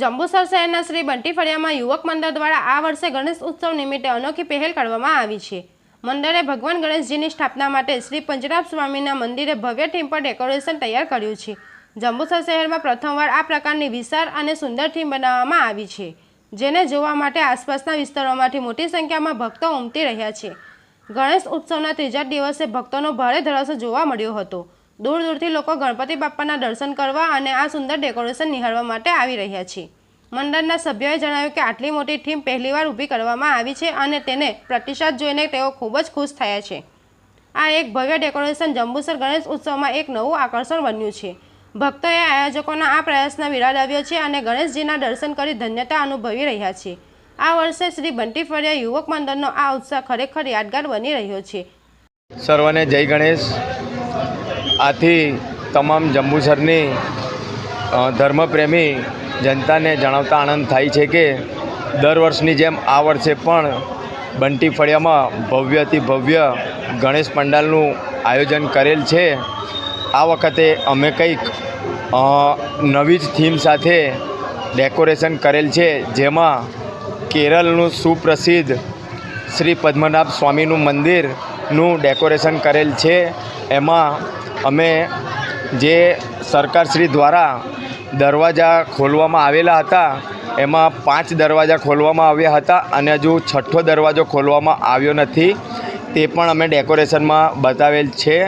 જંબુસર શહેરના શ્રી બંટી ફળિયામાં યુવક મંડળ દ્વારા આ વર્ષે ગણેશ ઉત્સવ નિમિત્તે અનોખી પહેલ કરવામાં આવી છે. મંડળે ભગવાન ગણેશજીની સ્થાપના માટે શ્રી પંજરાબ સ્વામીના મંદિરે ભવ્ય થીમ પર ડેકોરેશન તૈયાર કર્યું છે. જંબુસર શહેરમાં પ્રથમવાર આ પ્રકારની વિશાળ અને સુંદર થીમ બનાવવામાં આવી છે, જેને જોવા માટે આસપાસના વિસ્તારોમાંથી મોટી સંખ્યામાં ભક્તો ઉમટી રહ્યા છે. ગણેશ ઉત્સવના ત્રીજા દિવસે ભક્તોનો ભારે ધરાસો જોવા મળ્યો હતો. દૂર દૂરથી લોકો ગણપતિ બાપ્પાના દર્શન કરવા અને આ સુંદર ડેકોરેશન નિહાળવા માટે આવી રહ્યા છે. મંડળના સભ્યોએ જણાવ્યું કે આટલી મોટી થીમ પહેલીવાર ઊભી કરવામાં આવી છે અને તેને પ્રતિસાદ જોઈને તેઓ ખૂબ જ ખુશ થયા છે. આ એક ભવ્ય ડેકોરેશન જંબુસર ગણેશ ઉત્સવમાં એક નવું આકર્ષણ બન્યું છે. ભક્તોએ આયોજકોના આ પ્રયાસને બિરાદાવ્યો છે અને ગણેશજીના દર્શન કરી ધન્યતા અનુભવી રહ્યા છે. આ વર્ષે શ્રી બંટી ફળિયા યુવક મંડળનો આ ઉત્સાહ ખરેખર યાદગાર બની રહ્યો છે. સર્વને જય ગણેશ. આથી તમામ જંબુસરની ધર્મપ્રેમી જનતાને જણાવતા આનંદ થાય છે કે દર વર્ષની જેમ આ વર્ષે પણ બંટી ફળિયામાં ભવ્યથી ભવ્ય ગણેશ પંડાલનું આયોજન કરેલ છે. આ વખતે અમે કંઈક નવી જ થીમ સાથે ડેકોરેશન કરેલ છે, જેમાં કેરળનું સુપ્રસિદ્ધ શ્રી પદ્મનાભ સ્વામીનું મંદિરનું ડેકોરેશન કરેલ છે. એમાં અમે જે સરકારશ્રી દ્વારા દરવાજા ખોલવામાં આવેલા હતા, એમાં પાંચ દરવાજા ખોલવામાં આવ્યા હતા અને હજુ છઠ્ઠો દરવાજો ખોલવામાં આવ્યો નથી, તે પણ અમે ડેકોરેશનમાં બતાવેલ છે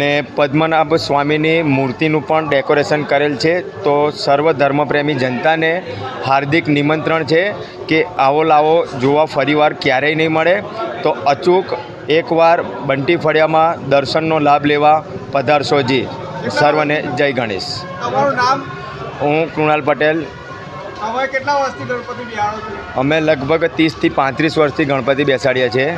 ને પદ્મનાભ સ્વામીની મૂર્તિનું પણ ડેકોરેશન કરેલ છે. તો સર્વ ધર્મપ્રેમી જનતાને હાર્દિક નિમંત્રણ છે કે આવો લાવો, જોવા ફરીવાર ક્યારેય નહીં મળે. તો અચૂક એકવાર બંટી ફળિયામાં દર્શનનો લાભ લેવા પધારશોજી સર્વને જય ગણેશ. હું કૃણાલ પટેલ. અમે લગભગ ત્રીસથી પાંત્રીસ વર્ષથી ગણપતિ બેસાડીએ છીએ.